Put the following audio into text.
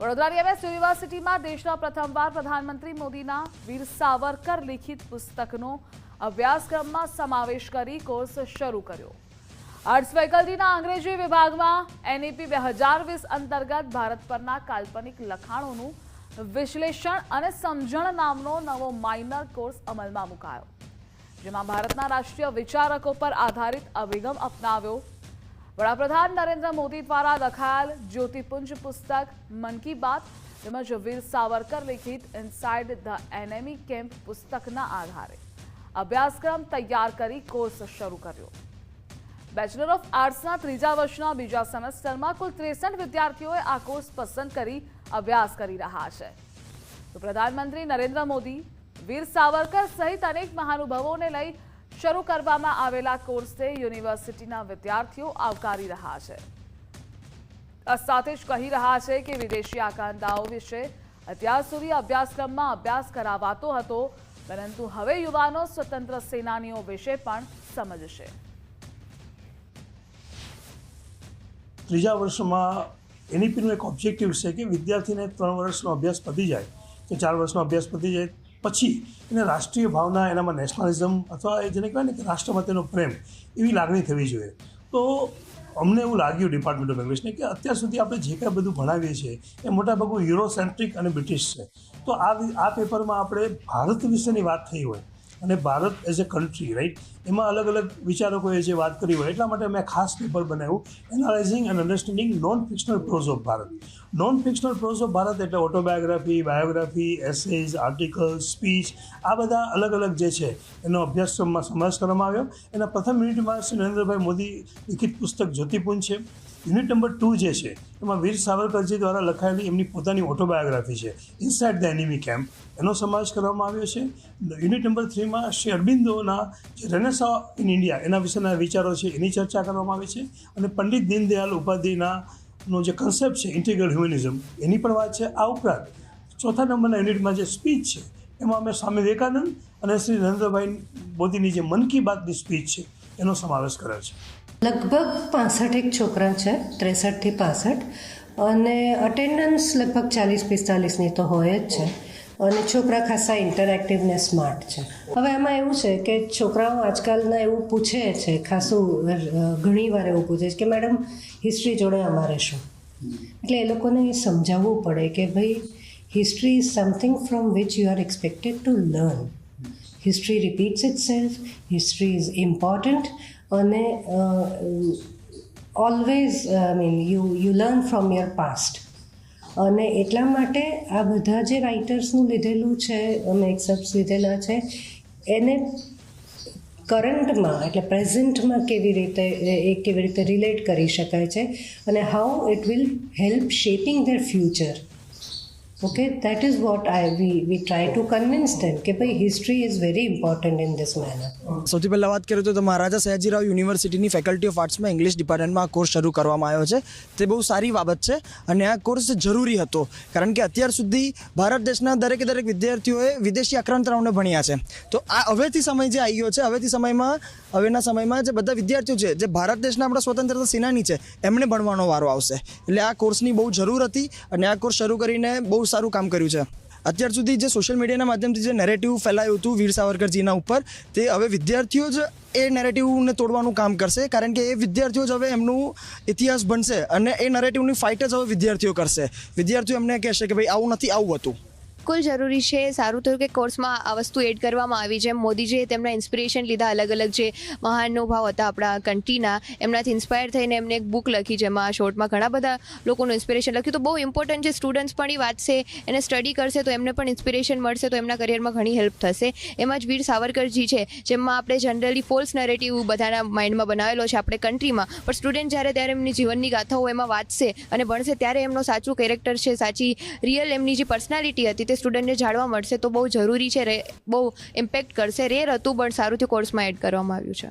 વડોદરાની એમએસ યુનિવર્સિટીમાં દેશના પ્રથમવાર પ્રધાનમંત્રી મોદીના વીર સાવરકર લિખિત પુસ્તકનો અભ્યાસક્રમમાં સમાવેશ કરી કોર્સ શરૂ કર્યો. આર્ટ્સ ફેકલ્ટીના અંગ્રેજી વિભાગમાં એનઈપી બે હજાર વીસ અંતર્ગત ભારત પરના કાલ્પનિક લખાણોનું વિશ્લેષણ અને સમજણ નામનો નવો માઇનર કોર્સ અમલમાં મુકાયો. જેમાં ભારતના રાષ્ટ્રીય વિચારકો પર આધારિત અભિગમ અપનાવ્યો વડાપ્રધાન નરેન્દ્ર મોદી દ્વારા લખાયેલ જ્યોતિપુંજ પુસ્તક મન કી બાત તેમજ વીર સાવરકર લિખિત ઇનસાઇડ ધ એનેમી કેમ્પ પુસ્તકના આધારે અભ્યાસક્રમ તૈયાર કરી કોર્સ શરૂ કર્યો. બેચલર ઓફ આર્ટ્સના ત્રીજા વર્ષના બીજા સેમેસ્ટરમાં કુલ ત્રેસઠ વિદ્યાર્થીઓએ આ કોર્સ પસંદ કરી અભ્યાસ કરી રહ્યા છે. તો પ્રધાનમંત્રી નરેન્દ્ર મોદી, વીર સાવરકર સહિત અનેક મહાનુભાવોને લઈ શરૂ કરવામાં આવેલા કોર્સને યુનિવર્સિટીના વિદ્યાર્થીઓ આવકારી રહ્યા છે. સાથે જ કહી રહ્યા છે કે વિદેશી આકાંક્ષાઓ વિશે અત્યાર સુધી અભ્યાસક્રમમાં અભ્યાસ કરાવાતો હતો, પરંતુ હવે યુવાનો સ્વતંત્ર સેનાનીઓ વિશે પણ સમજશે. ત્રીજા વર્ષમાં એનઈપીનું એક ઓબ્જેક્ટિવ છે કે વિદ્યાર્થીને ત્રણ વર્ષનો અભ્યાસ પતી જાય. કે ચાર વર્ષનો અભ્યાસ પતી જાય પછી એને રાષ્ટ્રીય ભાવના એનામાં નેશનલિઝમ અથવા એ જેને કહેવાય ને કે રાષ્ટ્ર માટેનો પ્રેમ એવી લાગણી થવી જોઈએ. તો અમને એવું લાગ્યું ડિપાર્ટમેન્ટ ઓફ ઇંગ્લિશને કે અત્યાર સુધી આપણે જે કાંઈ બધું ભણાવીએ છીએ એ મોટાભાગનું યુરોસેન્ટ્રિક અને બ્રિટિશ છે. તો આ આ પેપરમાં આપણે ભારત વિશેની વાત થઈ હોય અને Bharat as a country right એમાં અલગ અલગ વિચારકોએ જે વાત કરી હોય, એટલા માટે મેં ખાસ પેપર બનાવ્યું analysing and understanding non fictional prose of Bharat non fictional prose of Bharat એટલે autobiography biography essays article speech આ બધા અલગ અલગ જે છે, એનો અભ્યાસક્રમમાં સમાવેશ કરવામાં આવ્યો. એના પ્રથમ યુનિટમાં શ્રી નરેન્દ્રભાઈ મોદી લિખિત પુસ્તક જ્યોતિપુંજ છે. યુનિટ નંબર ટુ જે છે, એમાં વીર સાવરકરજી દ્વારા લખાયેલી એમની પોતાની ઓટોબાયોગ્રાફી છે ઇનસાઇડ ધ એનિમી કેમ્પ એનો સમાવેશ કરવામાં આવ્યો છે. યુનિટ નંબર થ્રીમાં શ્રી અરબિંદોના જે રેનેસા ઇન ઇન્ડિયા એના વિશેના વિચારો છે, એની ચર્ચા કરવામાં આવી છે. અને પંડિત દીનદયાલ ઉપાધ્યાયના નો જે કન્સેપ્ટ છે ઇન્ટિગ્રલ હ્યુમનિઝમ એની પણ વાત છે. આ ઉપરાંત ચોથા નંબરના યુનિટમાં જે સ્પીચ છે, એમાં અમે સ્વામી વિવેકાનંદ અને શ્રી નરેન્દ્રભાઈ મોદીની જે મન કી બાતની સ્પીચ છે, એનો સમાવેશ કર્યો છે. લગભગ પાસઠ એક છોકરા છે ત્રેસઠથી પાસઠ. અને અટેન્ડન્સ લગભગ ચાલીસ પિસ્તાલીસની તો હોય જ છે. અને છોકરા ખાસા ઇન્ટરેક્ટિવ ને સ્માર્ટ છે. હવે આમાં એવું છે કે છોકરાઓ આજકાલના એવું પૂછે છે, ખાસું ઘણી વાર એવું પૂછે છે કે, મેડમ હિસ્ટ્રી જોડે અમારે શું એટલે એ લોકોને એ સમજાવવું પડે કે, ભાઈ history is something from which you are expected to learn history repeats itself history is important. અને always I mean you you learn from your past અને એટલા માટે આ બધા જે રાઇટર્સનું લીધેલું છે અમે એક્સેપ્ટ લીધેલા છે, એને કરંટમાં એટલે પ્રેઝન્ટમાં કેવી રીતે, એ કેવી રીતે રિલેટ કરી શકાય છે અને how it will help shaping their future okay that is what I we we try to convince them કે ભાઈ history is very important in this manner સૌથી પહેલાં વાત કરીએ તો મહારાજા સયાજીરાવ યુનિવર્સિટીની ફેકલ્ટી ઓફ આર્ટ્સમાં ઇંગ્લિશ ડિપાર્ટમેન્ટમાં આ કોર્સ શરૂ કરવામાં આવ્યો છે. તે બહુ સારી બાબત છે અને આ કોર્સ જરૂરી હતો. કારણ કે અત્યાર સુધી ભારત દેશના દરેકે દરેક વિદ્યાર્થીઓએ વિદેશી આક્રાંતરાઓને ભણ્યા છે. તો આ હવેથી સમય જે આવી ગયો છે, હવેથી સમયમાં, હવેના સમયમાં જે બધા વિદ્યાર્થીઓ છે, જે ભારત દેશના આપણા સ્વતંત્રતા સેનાની છે, એમને ભણવાનો વારો આવશે. એટલે આ કોર્સની બહુ જરૂર હતી અને આ કોર્સ શરૂ કરીને બહુ સારું કામ કર્યું છે. અત્યાર સુધી જે સોશિયલ મીડિયાના માધ્યમથી જે નેરેટિવ ફેલાયું હતું વીર સાવરકરજીના ઉપર, તે હવે વિદ્યાર્થીઓ જ એ નેરેટિવને તોડવાનું કામ કરશે, કારણ કે એ વિદ્યાર્થીઓ જ હવે એમનું ઇતિહાસ બનશે અને એ નેરેટિવની ફાઇટ જ હવે વિદ્યાર્થીઓ કરશે. વિદ્યાર્થીઓ એમને કહેશે કે ભાઈ, આવું નથી, આવું હતું. બિલકુલ જરૂરી છે. સારું થયું કે કોર્સમાં આ વસ્તુ એડ કરવામાં આવી. છે મોદીજીએ તેમના ઇન્સ્પિરેશન લીધા અલગ અલગ જે મહાનુભાવ હતા આપણા કન્ટ્રીના એમનાથી ઇન્સ્પાયર થઈને એમને એક બુક લખી જેમાં શોર્ટમાં ઘણા બધા લોકોનું ઇન્સ્પિરેશન લખ્યું. તો બહુ ઇમ્પોર્ટન્ટ છે સ્ટુડન્ટ્સ પણ એ વાંચશે એને સ્ટડી કરશે તો એમને પણ ઇન્સ્પિરેશન મળશે તો એમના કરિયરમાં ઘણી હેલ્પ થશે. એમાં જ વીર સાવરકરજી છે જેમાં આપણે જનરલી ફોલ્સ નરેટિવ બધાના માઇન્ડમાં બનાવેલો છે આપણે કન્ટ્રીમાં પણ સ્ટુડન્ટ જ્યારે ત્યારે એમની જીવનની ગાથાઓ એમાં વાંચશે અને ભણશે, ત્યારે એમનો સાચું કેરેક્ટર છે, સાચી રિયલ એમની જે પર્સનાલિટી હતી તે સ્ટુડન્ટને જાણવા મળશે તો બહુ જરૂરી છે રે, બહુ ઇમ્પેક્ટ કરશે. રેર હતું, પણ સારું થયું કોર્સમાં એડ કરવામાં આવ્યું છે.